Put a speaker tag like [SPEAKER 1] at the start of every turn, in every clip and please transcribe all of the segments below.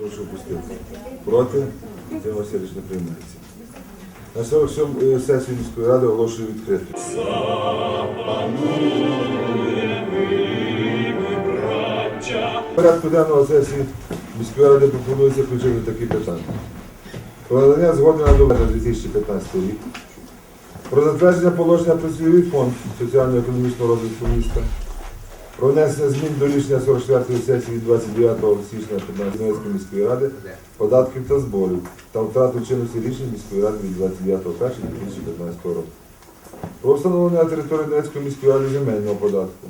[SPEAKER 1] Прошу пустити. Проти? Утримався рішення приймається. На 47 сесію міської ради оголошую відкритою. Порядку денного сесії міської ради пропонується включити такі питання. Про надання згоди на на 2015 рік. Про затвердження положення про фонд соціально-економічного розвитку міста. Про внесення змін до рішення 44-ї сесії від 29 січня 15 Донецької міської ради податків та зборів та втрату чинності рішень міської ради від 29.01.2015 року. Про встановлення території Донецької міської ради земельного податку.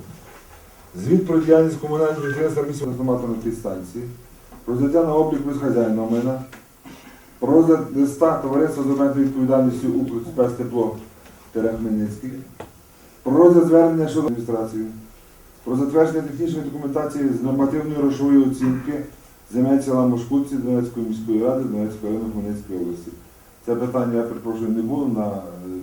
[SPEAKER 1] Звіт про діяльність комунального підприємства міської автоматної підстанції, про взяття на облік безхазяйного майна, про розгляд листа товариства з обмеженою відповідальністю «Укрспецтепло» Хмельницький, про розгляд звернення щодо адміністрації, про затвердження технічної документації з нормативної грошової оцінки земель села Мошкутці Донецької міської ради Донецького району Хмельницької області. Це питання, я перепрошую, не було на е,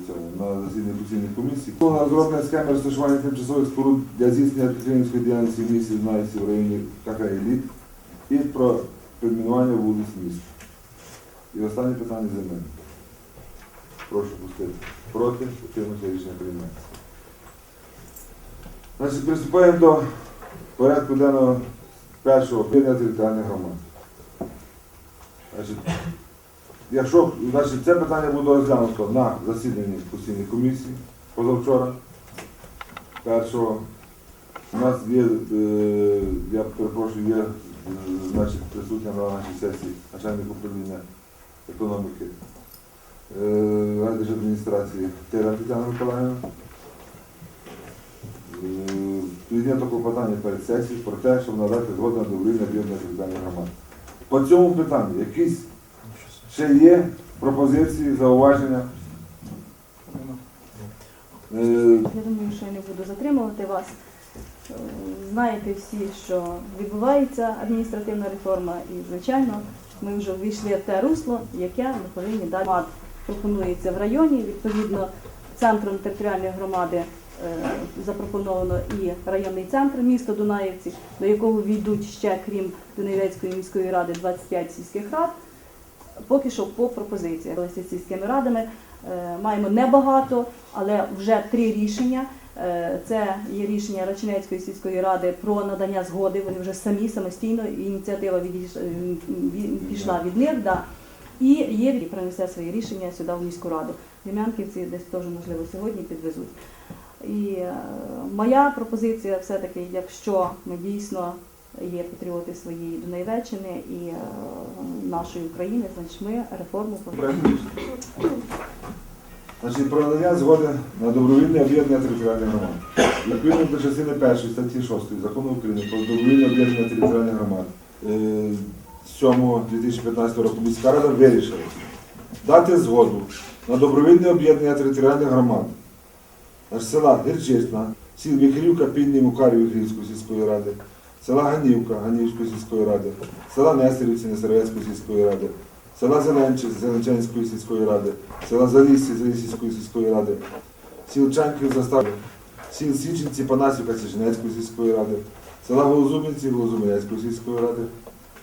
[SPEAKER 1] цьому на засіданні постійної комісії. Було розроблення схеми розташування тимчасових споруд для здійснення підприємської діяльності в місті Знайці в районі КК «Еліт» і про перейменування вулиць міста. І останнє питання земель. Прошу пустити. Проти, утримуйся, рішення приймається. Значить, приступаємо до порядку денного першого об'єднання територіальних громад. Значить, якщо значить, це питання буде розглянуто на засіданні постійної комісії позавчора. Першого у нас є, е, я перепрошую, є е, значить, присутня на нашій сесії начальник управління економіки е, райдержадміністрації Тера Тетяна Миколаївна. Е, Піднято клопотання перед сесією про те, щоб надати згоду на добровільне об'єднання територіальних громад. По цьому питанню якісь ще є пропозиції, зауваження? Е,
[SPEAKER 2] Я думаю, що я не буду затримувати вас. Е, Знаєте всі, що відбувається адміністративна реформа, і, звичайно, ми вже ввійшли в те русло, яке ми повинні дати. Пропонується в районі. Відповідно, центром територіальної громади запропоновано і районний центр міста Дунаївці, до якого війдуть ще, крім Дунаєвецької міської ради, 25 сільських рад. Поки що по пропозиціях з сільськими радами Е, маємо небагато, але вже три рішення. Е, Це є рішення Рачинецької сільської ради про надання згоди. Вони вже самі самостійно ініціатива е, пішла від них. Да. І є принесе свої рішення сюди в міську раду. Дем'янківці десь теж можливо сьогодні підвезуть. І е, моя пропозиція все-таки, якщо ми дійсно є патріоти своєї Донайвеччини і е, нашої України, значить ми реформу повинні.
[SPEAKER 1] Значить, про надання згоди на добровільне об'єднання територіальних громад. Відповідно до частини 1 статті 6 закону України про добровільне об'єднання територіальних громад е, 7-2015 року міська рада вирішила дати згоду на добровільне об'єднання територіальних громад села Гірчисна, сіл Віхрівка, Пільні, Мукарів Віхрівської сільської ради, села Ганівка, Ганівської сільської ради, села Нестерівці, Нестервецької сільської ради, села Зеленче, Зеленчанської сільської ради, села Заліссі, Заліссівської сільської ради, сіл Чанків, Застави, сіл Січенці, Панасівка, Січенецької сільської ради, села Голозумінці, Голозумінецької сільської ради,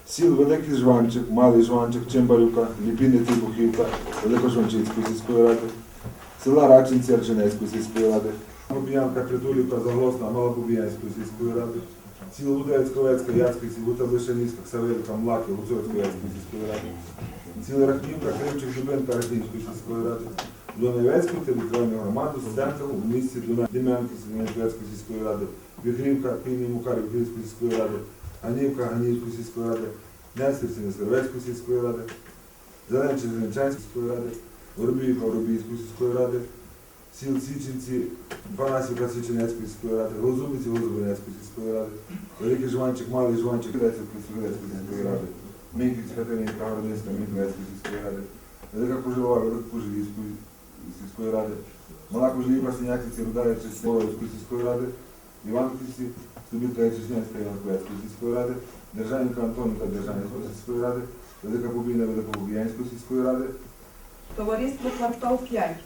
[SPEAKER 1] сіл Великий Жванчик, Малий Жванчик, Чимбарівка, Ліпіни, Тибухівка, Великожванчицької сільської ради, села Рачинці, Арчинецької сільської ради, Буб'янка, Притулівка, Заголосна, Малобуб'янської сільської ради, сіл Лудецька, Овецька, Яцька, сіл Лишанівська, Ксавелька, Млаки, Гуцульської Яцької сільської ради, сіл Рахнівка, Кривчик, Жубенка, Рахнівської сільської ради, Донецької територіальної громади з центром у місті Дуна Дем'янки, Донецької сільської ради, Вігрівка, Пільний Мукарів, Київської сільської ради, Ганівка, Ганівської сільської ради, Нестерці, Нестервецької сільської ради, Зеленче, Зеленчанської сільської ради, Воробіївка, Воробіївської сільської ради, сіл Січенці, Панасівка, Січенецької сільської ради, Розумниці, Розумницької сільської ради, Великий Жванчик, Малий Жванчик, Кидецької сільської ради, Мінківці, Катеринівка, Городницька, Мінківецької сільської ради, Велика Кужелова, Велика Кужелівської сільської ради, Мала Кужелівка, Синяківці, Рударівці, Словської сільської ради, Іванківці, Стубівка, Чечнянська, Іванковецької сільської ради, Державника Антонівка, Державницької сільської ради, Велика Бубіна, Великобуб'янської сільської ради,
[SPEAKER 3] Товариство квартал 5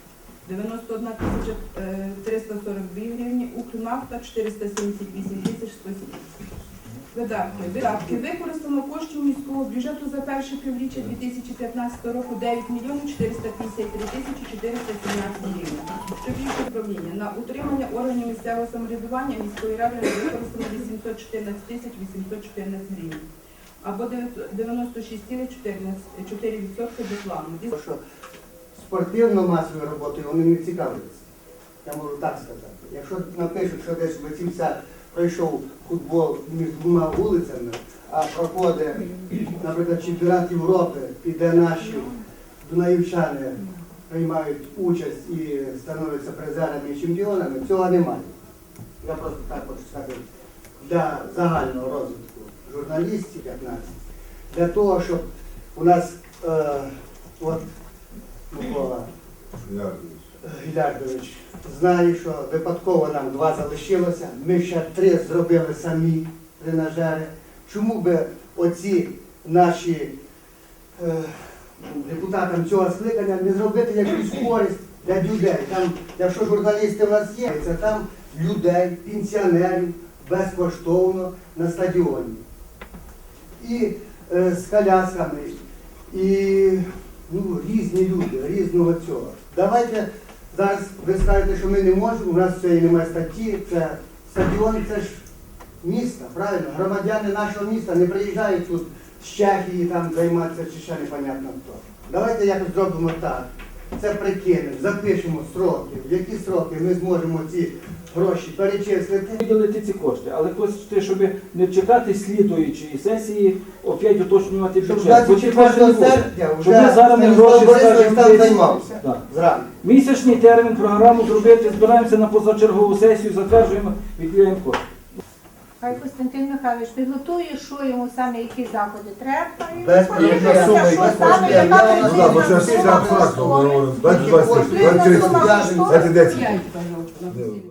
[SPEAKER 3] 91 тисяча е, 342 гривні, Укрнафта 478 тисяч 170. Видатки. Видатки. Використано коштів міського бюджету за перше півріччя 2015 року 9 мільйонів 453 тисячі 417 гривень. Жилищне управління. На утримання органів місцевого самоврядування міської ради використано 814 тисяч 814 гривень. Або 96,4% до плану.
[SPEAKER 4] Спортивно-масовою роботою вони не цікавляться. Я можу так сказати. Якщо напишуть, що десь в пройшов футбол між двома вулицями, а проходить, наприклад, чемпіонат Європи, і де наші дунаївчани приймають участь і становляться призерами і чемпіонами, цього немає. Я просто так хочу сказати, для загального розвитку журналістів, як нас, для того, щоб у нас е, от Гілярдович знає, що випадково нам два залишилося. Ми ще три зробили самі тренажери. Чому би оці наші е, депутатам цього скликання не зробити якусь користь для людей? Там, якщо журналісти в нас є, це там людей, пенсіонерів безкоштовно на стадіоні. І е, з колясками, і ну, різні люди, різного цього. Давайте зараз ви скажете, що ми не можемо, у нас цієї немає статті, це стадіон, це ж місто, правильно? Громадяни нашого міста не приїжджають тут з Чехії там займатися чи ще непонятно хто. Давайте якось зробимо так. Це прикинемо, запишемо сроки, в які сроки ми зможемо ці гроші перечислити.
[SPEAKER 5] виділити ці кошти, але кошти, щоб не чекати слідуючої сесії, опять уточнювати бюджет. Бо
[SPEAKER 4] 24
[SPEAKER 5] кошти не буде. Щоб ми зараз не гроші, Так.
[SPEAKER 4] зранку.
[SPEAKER 5] Місячний термін програму зробити, збираємося на позачергову сесію, затверджуємо, відділяємо кошти.
[SPEAKER 6] Хай Костянтин Михайлович підготує, що йому саме які заходи треба. і
[SPEAKER 4] Без
[SPEAKER 6] подивимося, що
[SPEAKER 4] Суми,
[SPEAKER 6] саме,
[SPEAKER 4] без
[SPEAKER 6] яка причина сума коштує.
[SPEAKER 1] ми говоримо, 20 20
[SPEAKER 6] Відповідна сума коштує.